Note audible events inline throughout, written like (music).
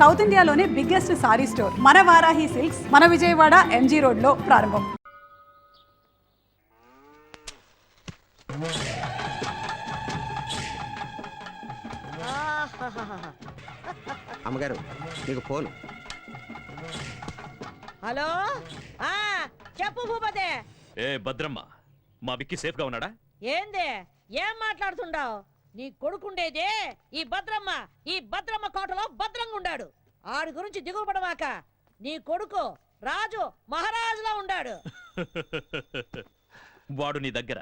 South ఇండియాలోనే biggest sorry store మన Varahi silks మన విజయవాడ ఎంజీ రోడ్లో ప్రారంభం. అమ్మగారు మీకు ఫోన్. హలో? ఆ చెప్పు భూపతి. ఏ భద్రమ్మ మా విక్కి సేఫ్గా ఉన్నాడా? ఏంది? ఏం మాట్లాడుతుండావు? నీ కొడుకుండేదే ఈ భద్రమ్మ. ఈ భద్రమ్మ కోటలో భద్రంగా ఉండాడు ఆడి గురించి దిగుపడమాక నీ కొడుకు రాజు మహారాజులా ఉండాడు. (laughs) వాడు నీ దగ్గర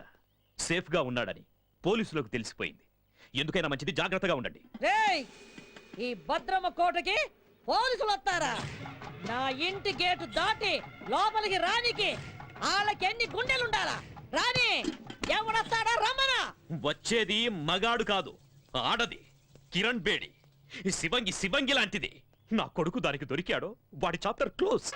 సేఫ్గా ఉన్నాడని పోలీసులకు తెలిసిపోయింది. ఎందుకైనా మంచిది జాగ్రత్తగా ఉండండి. రేయ్ ఈ భద్రమ్మ కోటకి పోలీసులు వస్తారా? నా ఇంటి గేటు దాటి లోపలికి రానికి వాళ్ళకి ఎన్ని గుండెలుండాలా? రాని! ఎవడొస్తాడా రమ్మనా. వచ్చేది మగాడు కాదు ఆడది. కిరణ్ బేడి. ఈ శివంగి శివంగి లాంటిది. నా కొడుకు దానికి దొరికాడో వాడి చాప్టర్ క్లోజ్!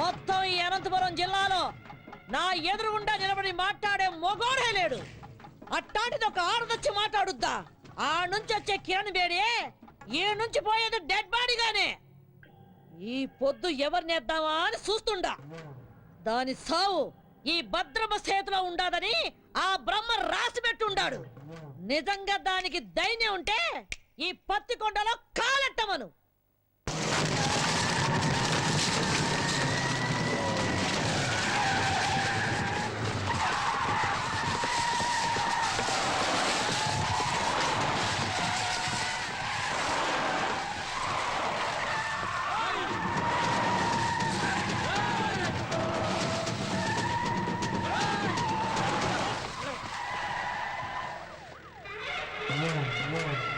మొత్తం ఈ అనంతపురం జిల్లాలో నా ఎదురుగుండా నిలబడి మాట్లాడే మొగోడే లేడు. అట్టాంటిది ఒక ఆడదొచ్చి మాట్లాడుద్దా? ఆ నుంచి వచ్చే కిరణ్ బేడి ఈ నుంచి పోయేది డెడ్ బాడీగానే ఈ పొద్దు ఎవరినేద్దామా అని చూస్తుండా. దాని సావు ఈ భద్రమ చేతిలో ఉండాదని ఆ బ్రహ్మ రాసి పెట్టుండాడు. నిజంగా దానికి దైన్యం ఉంటే ఈ పత్తి కొండలో కాలెట్టమను. more, more.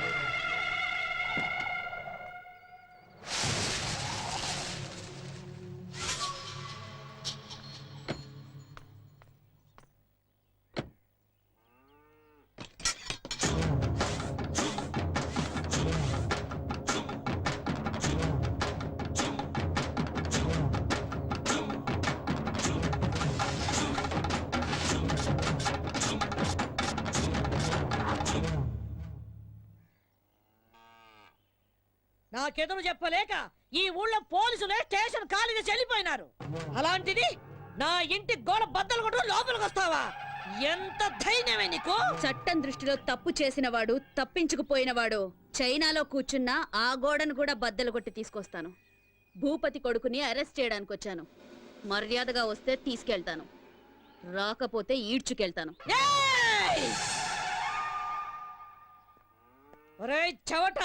నాకెదురు చెప్పలేక ఈ ఊళ్ళో పోలీసులే స్టేషన్ ఖాళీగా చెల్లిపోయినారు. అలాంటిది నా ఇంటి గోడ బద్దలు కొట్టు లోపలికి వస్తావా? ఎంత ధైర్యమే నీకు? చట్టం దృష్టిలో తప్పు చేసినవాడు తప్పించుకుపోయినవాడు. చైనాలో కూర్చున్న ఆ గోడను కూడా బద్దలు కొట్టి తీసుకొస్తాను. భూపతి కొడుకుని అరెస్ట్ చేయడానికి వచ్చాను మర్యాదగా వస్తే తీసుకెళ్తాను. రాకపోతే ఈడ్చుకెళ్తాను. చవట!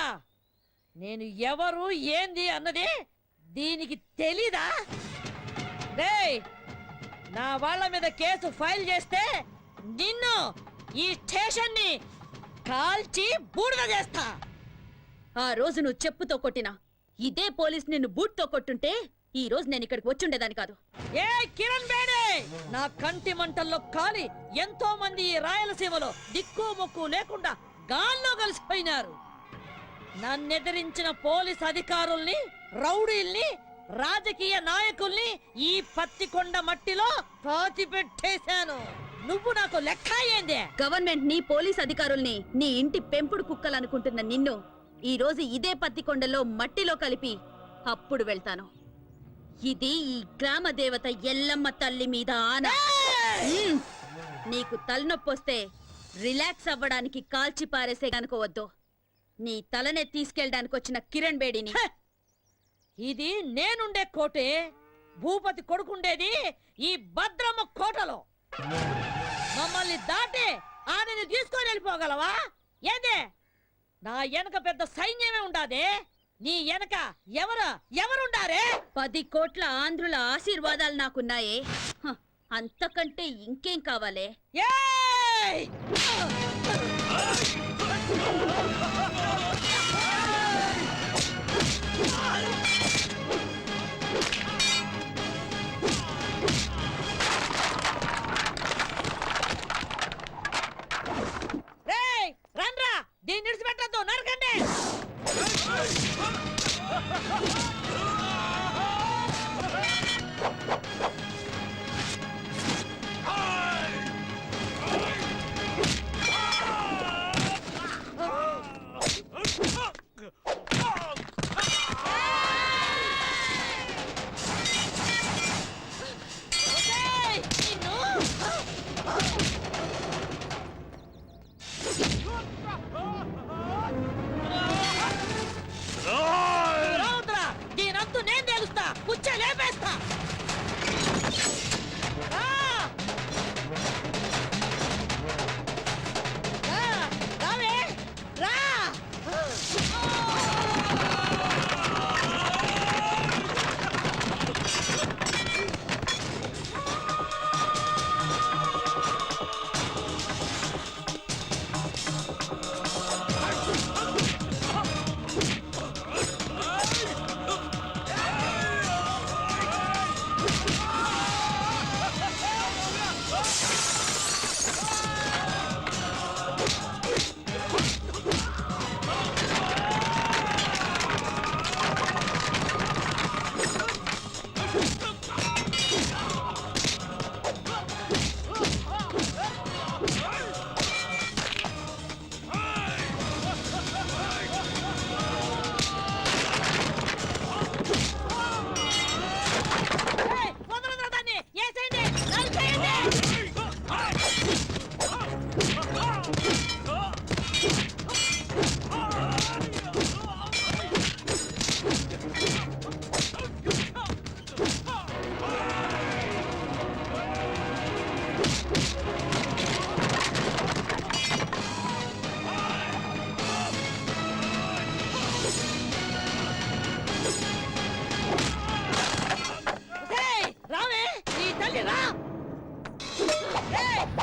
నేను ఎవరు ఏంది అన్నది దీనికి తెలీదా? నా వాళ్ళ మీద కేసు ఫైల్ చేస్తే నిన్ను ఈ స్టేషన్ని కాల్చి బూడిద చేస్తా. ఆ రోజు నువ్వు చెప్పుతో కొట్టినా ఇదే పోలీస్ నిన్ను బూట్తో కొట్టుంటే ఈ రోజు నేను ఇక్కడికి వచ్చుండేదాన్ని కాదు. ఏ కిరణ్ బేడే నా కంటి మంటల్లో కాలి ఎంతో మంది ఈ రాయలసీమలో దిక్కు మొక్కు లేకుండా గాల్లో కలిసిపోయినారు. నన్నెదిరించిన పోలీస్ అధికారుల్ని రౌడీల్ని రాజకీయ నాయకుల్ని ఈ పత్తికొండ మట్టిలో పెట్టేశాను నువ్వు నాకు లెక్క ఏందే? గవర్నమెంట్ని పోలీస్ అధికారుల్ని నీ ఇంటి పెంపుడు కుక్కలనుకుంటున్న నిన్ను ఈ రోజు ఇదే పత్తికొండలో మట్టిలో కలిపి అప్పుడు వెళ్తాను. ఇది ఈ గ్రామ దేవత ఎల్లమ్మ తల్లి మీద ఆన. నీకు తలనొప్పొస్తే రిలాక్స్ అవ్వడానికి కాల్చి పారేసే కనుకోవద్దు నీ తలనే తీసుకెళ్ళడానికి వచ్చిన కిరణ్ బేడిని! ఇది నేనుండే కోటే భూపతి కొడుకుండేది ఈ భద్రమ్మ కోటలో. మమ్మల్ని దాటి ఆమెను తీసుకొని వెళ్ళిపోగలవా? ఏందే? నా వెనక పెద్ద సైన్యమే ఉండాదే? నీ వెనక ఎవరు ఎవరుండారే? పది కోట్ల ఆంధ్రుల ఆశీర్వాదాలు నాకున్నాయే. అంతకంటే ఇంకేం కావాలే? ఏయ్!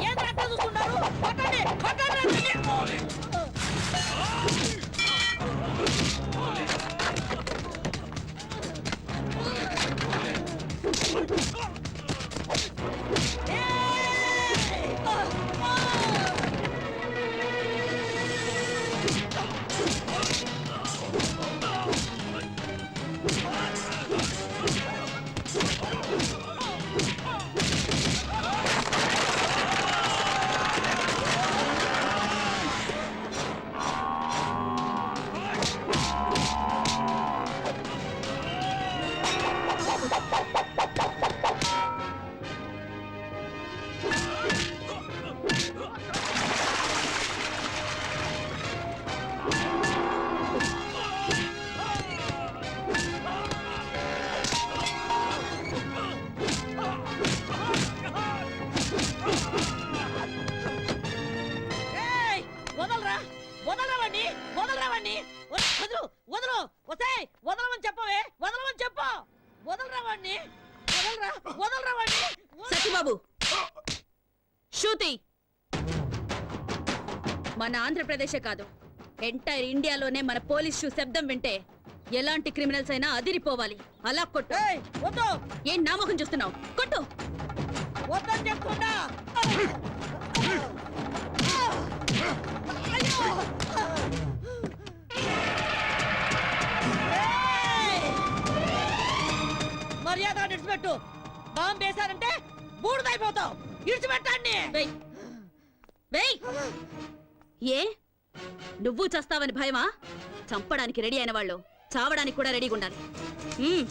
ఏంద్రా అట్లా చూస్తున్నారు? పట్టండి పట్టండి వదలరా వదలరా వాణ్ణి వదలరా వాణ్ణి వద- వదలు వదలు. వసాయ్ వదలమని చెప్పవే వదలమని చెప్పు. వదలరా వాణ్ణి వదలరా వదలరా వాణ్ణి వదలరా. సత్యబాబు. శృతి మన ఆంధ్రప్రదేశే కాదు ఎంటైర్ ఇండియాలోనే మన పోలీస్ షూ శబ్దం వింటే ఎలాంటి క్రిమినల్స్ అయినా అదిరిపోవాలి. అలా కొట్టు. వద్దు. ఏం నామకం చూస్తున్నావు? కొట్టు. వద్దని చెప్తున్నా! మర్యాద ఇడిచిపెట్టు బాంబు వేశారంటే బూడిదైపోతావు. వెయ్. ఏ? నువ్వు చస్తావని భయమా? చంపడానికి రెడీ అయిన వాళ్ళు చావడానికి కూడా రెడీగా ఉండాలి. మ్మ్.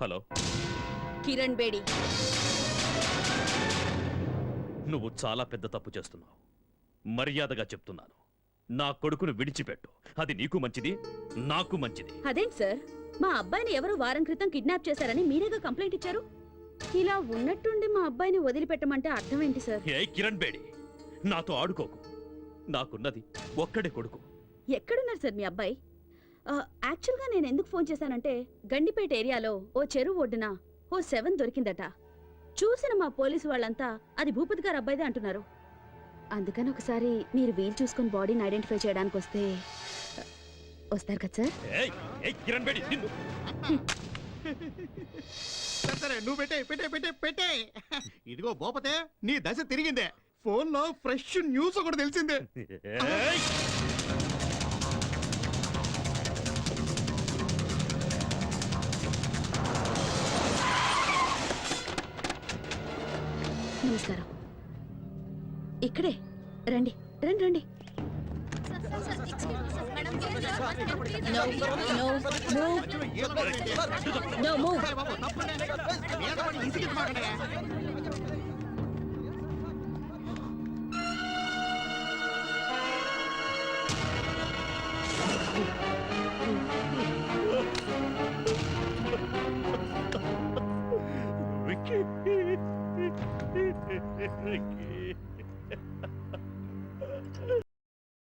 హలో. కిరణ్ బేడి. నువ్వు చాలా పెద్ద తప్పు చేస్తున్నావు. మర్యాదగా చెప్తున్నాను. నా కొడుకును విడిచిపెట్టు. అది నీకు మంచిది నాకు మంచిది. అదేంటి సార్? మా అబ్బాయిని ఎవరో వారం క్రితం కిడ్నాప్ చేశారని మీరేగా కంప్లైంట్ ఇచ్చారు? ఇలా ఉన్నట్టుండి మా అబ్బాయిని వదిలిపెట్టమంటే అర్థం ఏంటి సార్? ఏ కిరణ్ బేడి. నాతో ఆడుకోకు. నాకున్నది ఒక్కడే కొడుకు. ఎక్కడున్నారు సార్ మీ అబ్బాయి? యాక్చువల్గా నేను ఎందుకు ఫోన్ చేశానంటే గండిపేట ఏరియాలో ఓ చెరువు ఒడ్డున ఓ సెవెన్ దొరికిందట. చూసిన మా పోలీసు వాళ్ళంతా అది భూపతి గారు అబ్బాయిదే అంటున్నారు. అందుకని ఒకసారి మీరు వీలు చూసుకొని బాడీని ఐడెంటిఫై చేయడానికి వస్తే వస్తారు కదా సార్? నువ్వు పెట్టే పెట్టే పెట్టే పెట్టే. ఇదిగో బోపతే నీ దశ తిరిగిందే. ఫోన్లో ఫ్రెష్ న్యూస్ ఒకటి తెలిసిందే. నమస్కారం ఇక్కడే. రండి. రండి రండి. No, no, (gasps) (laughs) Very good.